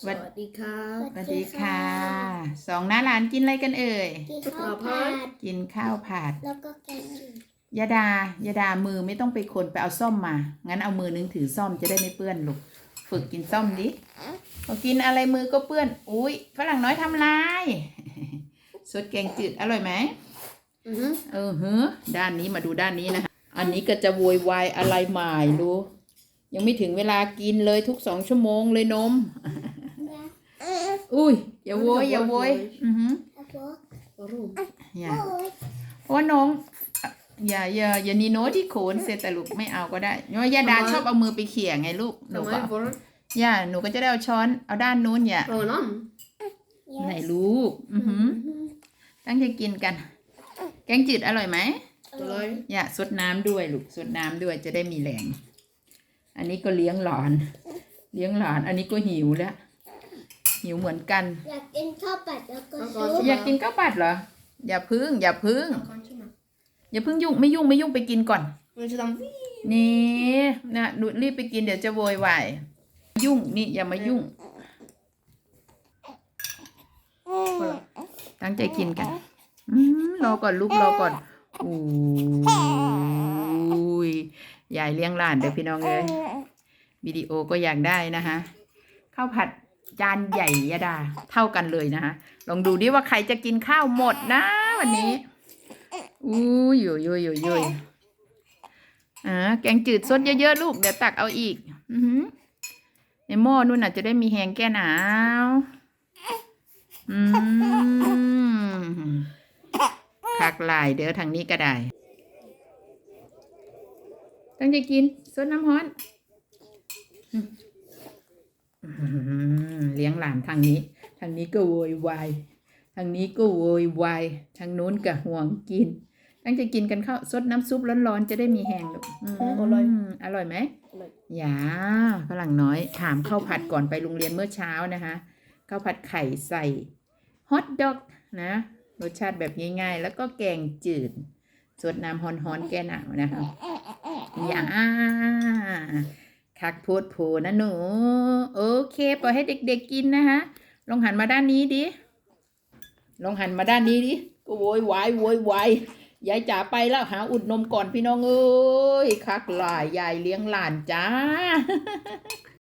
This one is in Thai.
สวัสดีครับสวัสดีค่ะ สองน้าหลานกินอะไรกันเอ่ย กินข้าวผัดกินข้าวผัดแล้วก็แกงจืดยาดายาดามือไม่ต้องไปคนไปเอาซ่อมมา งั้นเอามือนึงถือซ่อมจะได้ไม่เปื้อนลูก ฝึกกินซ่อมดิพอกินอะไรมือก็เปื้อน อุ้ยฝรั่งน้อยทำลายสดแกงจืดอร่อยไหมอือฮึเออเฮ้อด้านนี้มาดูด้านนี้นะคะอันนี้ก็จะโวยวายอะไรใหม่ดูยังไม่ถึงเวลากินเลยทุกสองชั่วโมงเลยนม อุ้ยอย่าโวยอย่าโวยอือหือแล้วก็รูมอย่าโอ้ยเพราะว่าน้องอย่าอย่าอย่านีโนที่โขนเสร็จแต่ลูกไม่เอาก็ได้เพราะว่ายาดาชอบเอามือไปเขี่ยไงลูกหนูทำไมก็บอลอย่าหนูก็จะได้เอาช้อนเอาด้านนู้นอย่าโอ้น้ไหนลูกอือหือตั้งใจกินกัน แกงจืดอร่อยไหมำอะไรอย่าสดน้ำด้วยลูกสดน้ำด้วยจะได้มีแรง อันนี้ก็เลี้ยงหลานเลี้ยงหลานอันนี้ก็หิวแล้ว หิวเหมือนกัน อยากกินข้าวผัดแล้วก็ซุปอยากกินข้าวผัดเหรอ อย่าพึ่ง อย่าพึ่งก่อนใช่ไหมอย่าพึ่งยุ่งไม่ยุ่งไม่ยุ่งไปกินก่อน มันจะทำวินี่นะหนูรีบไปกินเดี๋ยวจะโวยวายยุ่งนี่อย่ามายุ่ง ตั้งใจกินกันอืมรอก่อนลูกรอก่อนอู้ยยายเลี้ยงหลานเดี๋ยวพี่น้องเลยวิดีโอก็อยากได้นะคะข้าวผัด จานใหญ่ยดา เท่ากันเลยนะคะลองดูดิว่าใครจะกินข้าวหมดนะวันนี้อู้ยโยยโยโยยอ่าแกงจืดซดเยอะๆลูกเดี๋ยวตักเอาอีก อือในหม้อนู่นน่ะจะได้มีแหงแก้หนาวอืมคักลายเด้อทางนี้ก็ได้ตั้งใจกินซดน้ำฮ้อน อืม หลานทางนี้ ทางนี้ก็โวยวายทางนี้ก็โวยวายทางนู้นก็ห่วงกิน ตั้งใจกินกันเข้าซดน้ำซุปร้อนๆจะได้มีแหงลูกอืมอร่อยอร่อยไหมอย่าฝรั่งน้อยถามข้าวผัดก่อนไปโรงเรียนเมื่อเช้านะคะข้าวผัดไข่ใส่ฮอทดอกนะรสชาติแบบง่ายๆ แล้วก็แกงจืดสดน้ำฮอนๆแก้หนาวนะคะอย่า คักโพดโผนะหนู โอเค ปล่อยให้เด็กๆกินนะคะลองหันมาด้านนี้ดิลองหันมาด้านนี้ดิก็โวยวายโวยวายยายจ๋าไปแล้วหาอุดนมก่อนพี่น้องเอ้ยคักหลายยายเลี้ยงหลานจ้า